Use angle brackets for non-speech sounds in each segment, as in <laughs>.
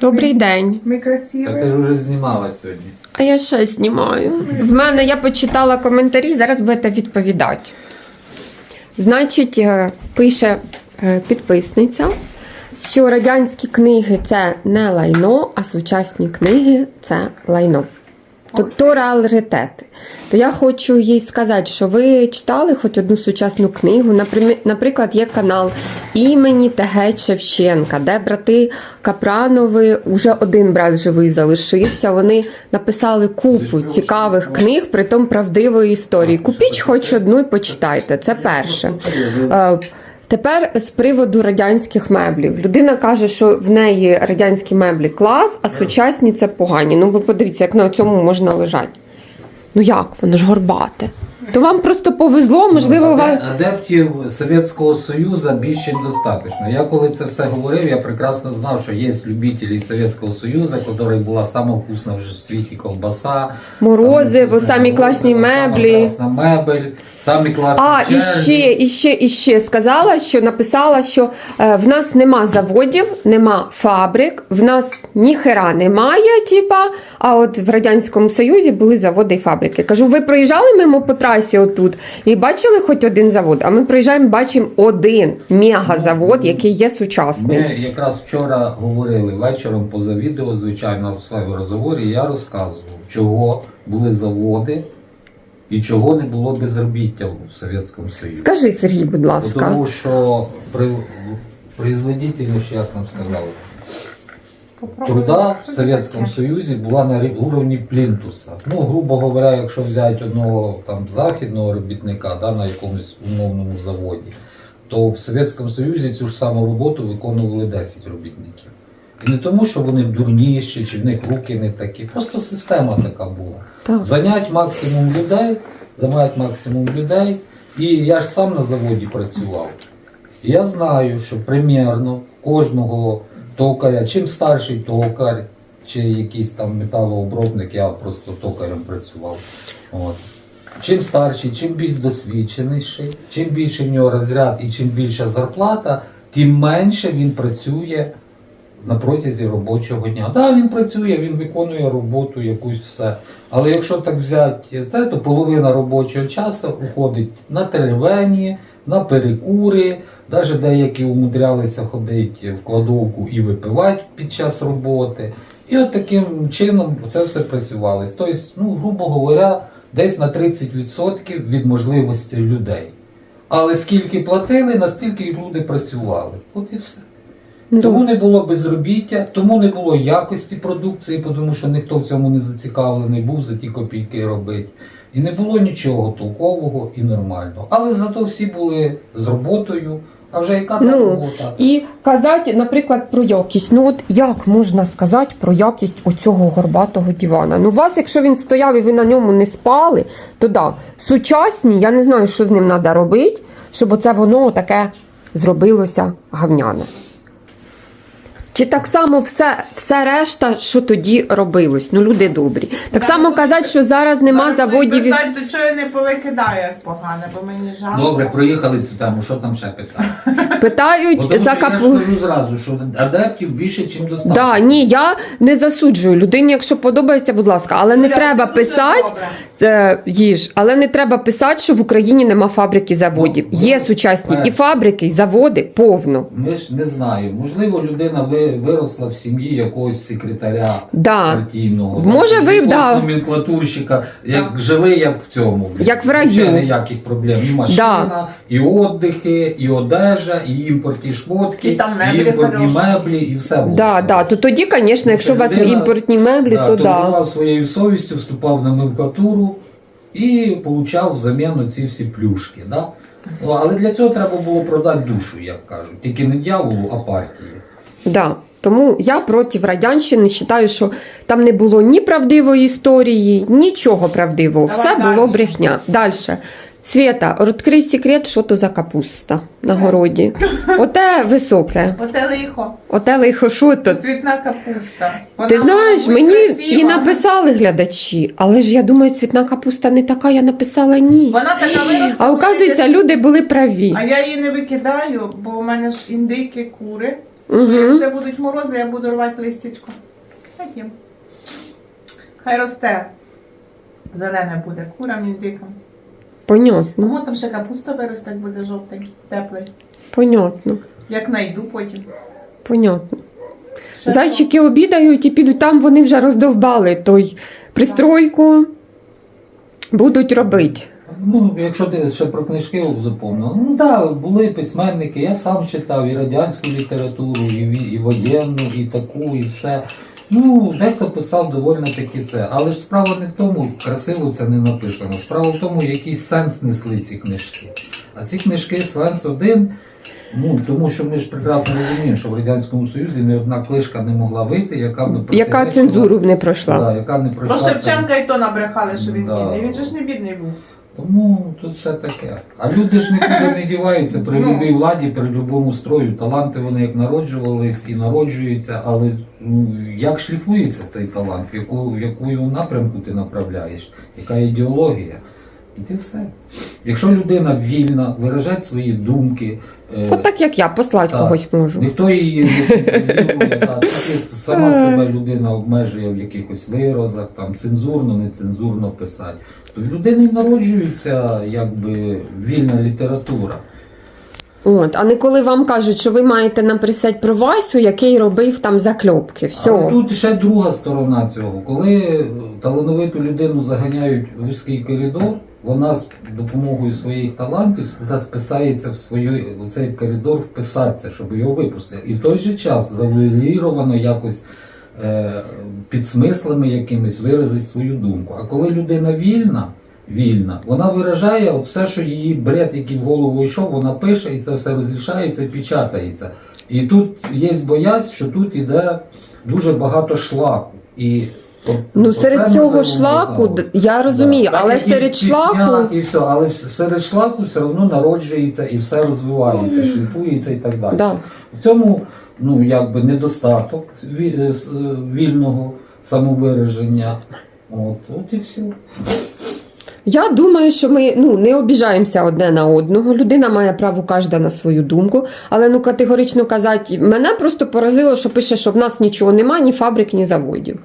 Добрий день. Ми красиві. Та ти ж вже знімала сьогодні. А я ще знімаю. В мене я почитала коментарі, зараз будете відповідати. Значить, е, пише е, підписниця, що радянські книги це не лайно, а сучасні книги це лайно. Тобто реалітети. То я хочу їй сказати, що ви читали хоч одну сучасну книгу. Наприклад, є канал імені ТГ Шевченка, де брати Капранови, вже один брат живий залишився. Вони написали купу цікавих книг, притом правдивої історії. Купіть хоч одну і почитайте. Це перше. Тепер з приводу радянських меблів. Людина каже, що в неї радянські меблі клас, а сучасні це погані. Ну ви подивіться, як на цьому можна лежати. Ну як, воно ж горбате. То вам просто повезло, можливо, Ну, вам. аде- адептів Совєтського Союзу більше достатньо. Я коли це все говорив, я прекрасно знав, що є любителі Совєтського Союзу, якої була сама вкусна вже в світі колбаса, Морозиво, самі класні меблі. Класна мебель, самі класні А, і черги. ще, і ще, і ще сказала, що написала, що е, в нас нема заводів, нема фабрик, в нас ніхера немає, типа, а от в Радянському Союзі були заводи і фабрики. Кажу, ви проїжджали мимо по трасі отут і бачили хоч один завод? А ми проїжджаємо, бачимо один мегазавод, який є сучасний. Ми якраз вчора говорили вечором поза відео, звичайно, в своєму розговорі. Я розказував, чого були заводи і чого не було безробіття в Совєтському Союзі. Скажи, Сергій, будь ласка. Тому що при производительність, як нам сказали, труда в Совєтському Союзі була на рі- уровні плінтуса. Ну, грубо говоря, якщо взяти одного там західного робітника да, на якомусь умовному заводі, то в Совєтському Союзі цю ж саму роботу виконували 10 робітників. І не тому, що вони дурніші, чи в них руки не такі, просто система така була. Так. Занять максимум людей, занять максимум людей. І я ж сам на заводі працював. Я знаю, що примірно кожного токаря, чим старший токар, чи якийсь там металообробник, я просто токарем працював. От. Чим старший, чим більш досвідченіший, чим більше в нього розряд і чим більша зарплата, тим менше він працює на протязі робочого дня. Так, да, він працює, він виконує роботу якусь все. Але якщо так взяти це, то половина робочого часу уходить на теревені, на перекури, навіть деякі умудрялися ходити в кладовку і випивати під час роботи. І от таким чином це все працювалось. Тобто, ну, грубо говоря, десь на 30% від можливості людей. Але скільки платили, настільки люди працювали. От і все. Тому не було безробіття, тому не було якості продукції, тому що ніхто в цьому не зацікавлений був за ті копійки робити. І не було нічого толкового і нормального. Але зато всі були з роботою. А вже яка та Ну, робота? І казати, наприклад, про якість. Ну от як можна сказати про якість оцього горбатого дивана? Ну, у вас, якщо він стояв і ви на ньому не спали, то да, сучасні, я не знаю, що з ним треба робити, щоб оце воно таке зробилося гавняне. Чи так само все, все решта, що тоді робилось? Ну, люди добрі. Так Да, само казати, що зараз нема Зараз заводів. писать, до чого я не повикидаю, як погане, бо мені жалко. Добре, проїхали цю тему, що там ще? Питають <laughs> От за Я капу. ж кажу зразу, що адептів більше, ніж достатньо. Да, ні, я не засуджую людині, якщо подобається, будь ласка, але не Бля, треба писати це їж, але не треба писати, що в Україні нема фабрики заводів. Ну, Є ну, сучасні і фабрики, і заводи повно. Ми ж не знаю. Можливо, людина ви, виросла в сім'ї якогось секретаря Да. партійного. Може, ви, да. номенклатурщика, як жили, як в цьому. блін. Як в раю. Ще ніяких проблем. І машина, і отдихи, і одежа, і імпортні шмотки, І там меблі імпортні хороші. меблі, і все було. Да, да. То тоді, звісно, якщо у вас Людина- імпортні меблі, Да, то да. торгував своєю совістю, вступав в номенклатуру і получав взамін ці всі плюшки. Да? Ну, Але для цього треба було продати душу, як кажуть. Тільки не дьяволу, а партії. Да. Тому я проти радянщини вважаю, що там не було ні правдивої історії, нічого правдивого. Давай Все було брехня. Далі. Свята, відкрий секрет, що то за капуста на городі. <laughs> Оте високе. Оте лихо, Оте лихо, що то? цвітна капуста. Вона Ти знаєш, мені красива. і написали глядачі, але ж я думаю, цвітна капуста не така, я написала ні. Вона така виросла. А оказується, люди були праві. А я її не викидаю, бо у мене ж індики, кури. Угу. Вже будуть морози, я буду рвати листячко. Хотім. Хай росте. Зелене буде курам індикам. Понятно, Тому там ще капуста виросте, як буде жовтий, теплий. понятно, Як найду потім. понятно. Ще Зайчики обідають і підуть там, вони вже роздовбали той пристройку. Будуть робити. Ну, якщо ти ще про книжки запомнив, ну так, да, були письменники, я сам читав і радянську літературу, і, і воєнну, і таку, і все. Ну, дехто писав доволі таки це. Але ж справа не в тому, красиво це не написано. Справа в тому, який сенс несли ці книжки. А ці книжки сенс один. Ну, тому що ми ж прекрасно розуміємо, що в Радянському Союзі ні одна книжка не могла вийти, яка б Яка цензуру б не пройшла. Да, яка не Про пройшла. там- Шевченка і то набрехали, що він Да. бідний. Він же ж не бідний був. Тому тут все таке. А люди ж нікуди не діваються при Ну. любій владі, при будь-якому строю. Таланти вони як народжувались і народжуються, але ну, як шліфується цей талант, в яку, в яку напрямку ти направляєш, яка ідеологія. І все. Якщо людина вільна, виражає свої думки, е, От так як я, послати Так. когось можу. Ніхто її не так, сама себе людина обмежує в якихось виразах, там цензурно, нецензурно писати. То в людини народжується якби вільна література. От, а не коли вам кажуть, що ви маєте написати про Васю, який робив там закльопки. Все. Але тут ще друга сторона цього. Коли талановиту людину заганяють в вузький коридор, вона з допомогою своїх талантів списається в свою, в цей коридор вписатися, щоб його випустили. І в той же час завуаліровано якось е, під смислами якимись виразить свою думку. А коли людина вільна, вільна, вона виражає от все, що її бред, який в голову йшов, вона пише, і це все розрішається, печатається. І тут є боязнь, що тут іде дуже багато шлаку. І Ну, серед цього шлаку, я розумію, але ж серед шлаку. і все, але серед шлаку все одно народжується і все розвивається, шліфується і так далі. Да. В цьому ну, якби недостаток е, е, вільного самовираження. От, от і все. Я думаю, що ми ну, не обіжаємося одне на одного. Людина має право кожна на свою думку. Але ну категорично казати, мене просто поразило, що пише, що в нас нічого немає, ні фабрик, ні заводів.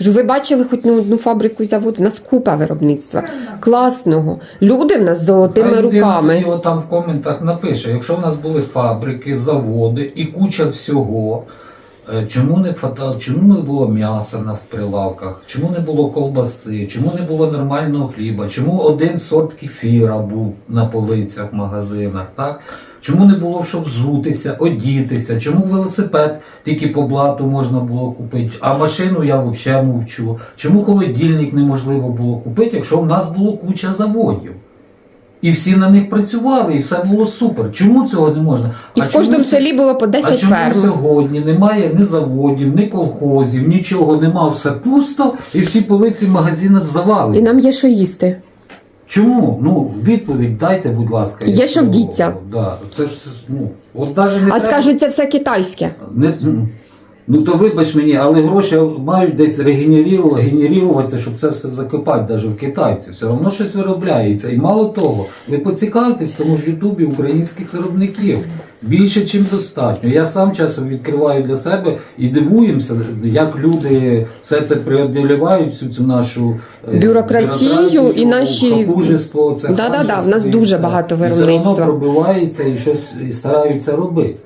Кажу, ви бачили хоч на одну фабрику і завод? У нас купа виробництва. Класного. Люди в нас з золотими Хай руками. тоді там в коментах напише, якщо в нас були фабрики, заводи і куча всього, чому не фата- чому не було м'яса на прилавках, чому не було колбаси, чому не було нормального хліба, чому один сорт кефіра був на полицях в магазинах, так? Чому не було щоб взутися, одітися? Чому велосипед тільки по блату можна було купити, а машину я взагалі мовчу? Чому холодильник неможливо було купити, якщо в нас було куча заводів? І всі на них працювали, і все було супер. Чому цього не можна? І А в кожному селі було по а чому ферм. сьогодні немає ні заводів, ні колхозів, нічого нема, все пусто, і всі полиці магазинів завалені. І нам є що їсти. Чому? Ну, відповідь дайте, будь ласка. Є що вдіться. Да. Це ж ну, от даже не А треба... скажуть, це все китайське. Не, ну то вибач мені, але гроші мають десь регенерувати, щоб це все закопати, навіть в китайців. Все одно щось виробляється. І мало того, ви поцікавитесь тому ж Ютубі українських виробників. Більше, чим достатньо. Я сам часом відкриваю для себе і дивуємося, як люди все це преодолівають, всю цю нашу е, Бюрократію і наші- хапужество, це Да-да-да, в нас дуже багато І все виробництва. одно пробивається і щось і стараються робити.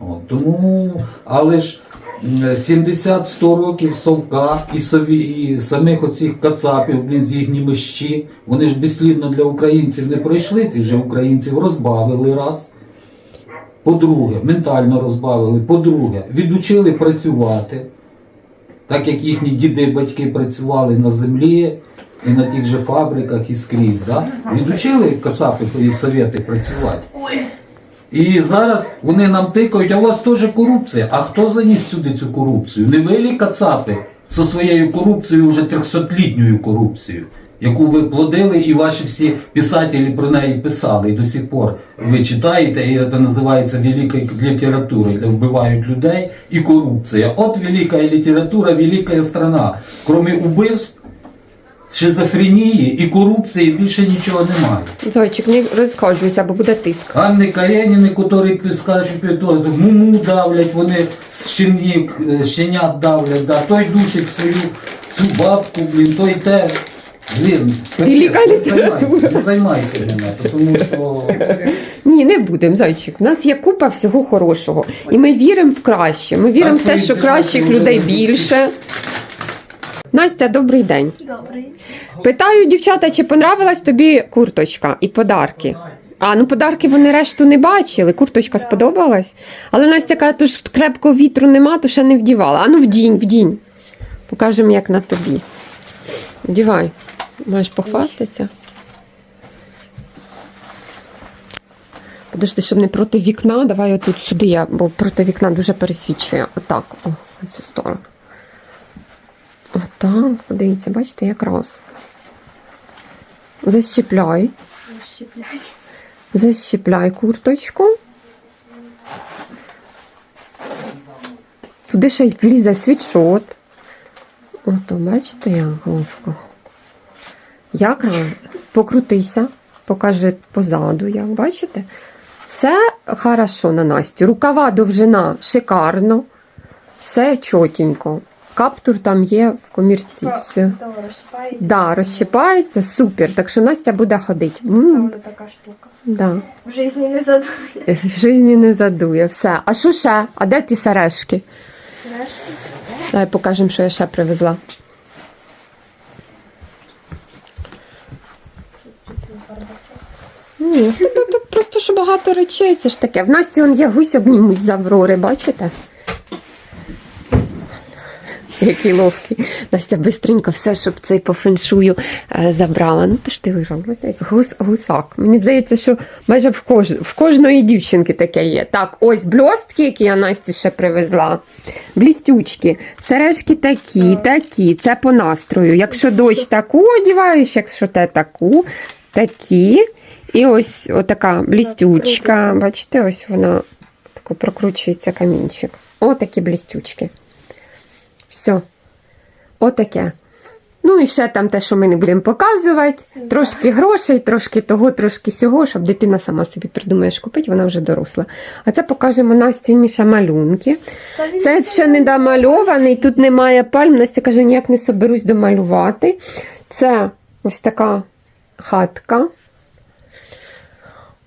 От, тому, але ж 70-100 років совка і, сові, і самих оцих кацапів, блін, з їхніми щі, вони ж безслідно для українців не пройшли, цих же українців розбавили раз. По-друге, ментально розбавили. По-друге, відучили працювати, так як їхні діди батьки працювали на землі і на тих же фабриках і скрізь. Да? Відучили кацапи і совєти працювати. І зараз вони нам тикають, а у вас теж корупція. А хто заніс сюди цю корупцію? Не ви кацапи зі своєю корупцією, вже 300-літньою корупцією, яку ви плодили, і ваші всі писателі про неї писали. І до сих пор ви читаєте, і це називається велика література, де вбивають людей і корупція. От велика література, велика страна. Кроме убивств, шизофренії і корупції більше нічого немає. Зайчик, не розходжуйся, бо буде тиск. Анни Кареніни, котрі піскачуть, то муму давлять, вони щенік, щенят давлять, да. той душить свою цю бабку, блін, той те. Блін, Велика не література. Не займайте мене, тому що Ні, не будемо, зайчик. У нас є купа всього хорошого. І ми віримо в краще. Ми віримо в те, що кращих людей більше. Настя, добрий день. Добрий. Питаю дівчата, чи понравилась тобі курточка і подарки? А, ну подарки вони решту не бачили. Курточка сподобалась. Але Настя каже, то ж крепкого вітру нема, то ще не вдівала. А ну вдінь, вдінь. Покажемо, як на тобі. Вдівай. Маєш похвастатися. Подожди, щоб не проти вікна, давай отут сюди, я, бо проти вікна дуже пересвічує. Отак, о, на цю сторону. Отак, подивіться, бачите, якраз. Защіпляй. Щеплять. Защіпляй курточку. Туди ще й влізе світшот. Ото, бачите, як головка. Як покрутися, покажи позаду, як бачите. Все хорошо на Настю. Рукава довжина шикарно. Все чотенько. Каптур там є в комірці. Все. То розчіпається. Да, розщипається, супер. Так що Настя буде ходити. Там М, вона така штука. да. В житті не задує. <laughs> В житті не задує. Все. А що ще? А де ті сережки? Знаєш? Давай покажемо, що я ще привезла. Ні, в тут просто що багато речей, це ж таке. В Насті он є гусь обнімусь з Аврори, бачите? Який ловкий. Настя бистренько все, щоб цей по феншую е, забрала. Ну, то ж ти ось як гус, гусак. Мені здається, що майже в, кож... в кожної дівчинки таке є. Так, ось блістки, які я Насті ще привезла. Блістючки. Сережки такі, такі. Це по настрою. Якщо дощ таку одіваєш, якщо те таку, такі. І ось отака блістючка. Бачите, ось вона тако прокручується камінчик. Отакі блістючки. Все. Отаке. Ну і ще там те, що ми не будемо показувати. Трошки грошей, трошки того, трошки сього, щоб дитина сама собі придумає, що купити, вона вже доросла. А це покажемо Насті Міша малюнки. Це ще не домальований, тут немає пальм. Настя каже, ніяк не соберусь домалювати. Це ось така хатка.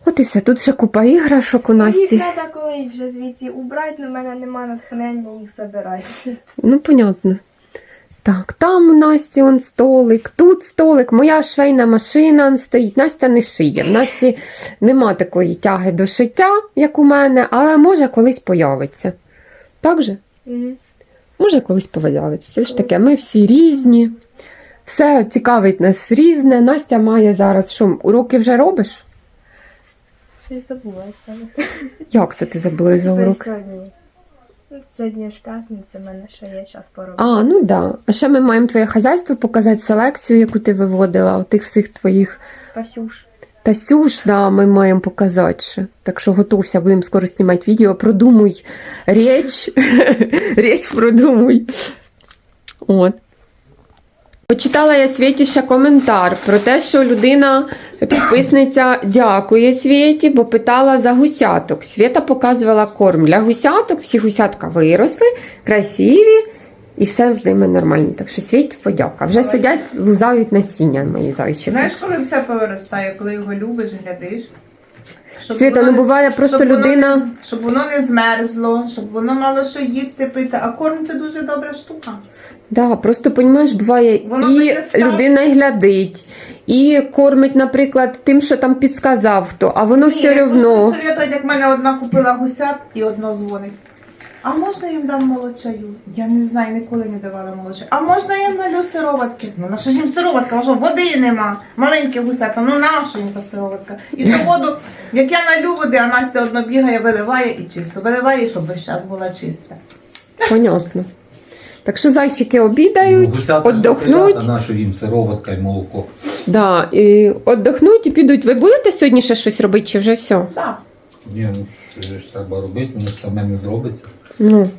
От і все. Тут ще купа іграшок у Їх Насті. треба колись вже звідси убрати, але в мене немає натхнення їх забирати. Ну, понятно. Так, там у Насті он столик, тут столик, моя швейна машина он стоїть. Настя не шиє. В Насті нема такої тяги до шиття, як у мене, але може колись появиться. Так же? Мгм. Може, колись появиться. Це ж таке, ми всі різні. Все цікавить нас різне. Настя має зараз що, уроки вже робиш? Щось забулася. Як це ти забула за? Сьогодні. Ну, Сьогодні ж п'ятниця, в мене ще є час поробити. А, ну да. А ще ми маємо твоє хазяйство показати селекцію, яку ти виводила, тих всіх твоїх Пасюш. Тасюш, да, ми маємо показати ще. Так що готовся, будемо скоро знімати відео. Продумуй річ. <laughs> річ продумуй. От. Почитала я Світі ще коментар про те, що людина, підписниця, дякує Світі, бо питала за гусяток. Світа показувала корм для гусяток, всі гусятка виросли, красиві, і все з ними нормально. Так що Світі подяка. Вже сидять, лузають насіння мої зайчики. Знаєш, коли все повиростає, коли його любиш, глядиш. Щоб Світа, воно ну буває просто щоб воно людина. не- щоб воно не змерзло, щоб воно мало що їсти, пити. А корм це дуже добра штука. Да, просто понімаєш, буває Воно і став- людина й глядить, і кормить, наприклад, тим, що там підсказав хто, а воно все Ні, одно. просто совєтують, як мене одна купила гусят і одно дзвонить. А можна їм дам молочаю? Я не знаю, ніколи не давала молочаю. А можна їм налю сироватки? Ну на що ж їм сироватка? Може води нема. Маленькі гусята, ну наша їм та сироватка. І ту воду, як я налю води, а Настя одно бігає, виливає і чисто. Виливає, щоб весь час була чиста. Понятно. Так що зайчики обідають, віддохнуть, А нашу їм сироватка і молоко. да, і віддохнуть і підуть. Ви будете сьогодні ще щось робити, чи вже все? Так. Ні, ну це ж треба робити, воно саме не зробиться. Ну,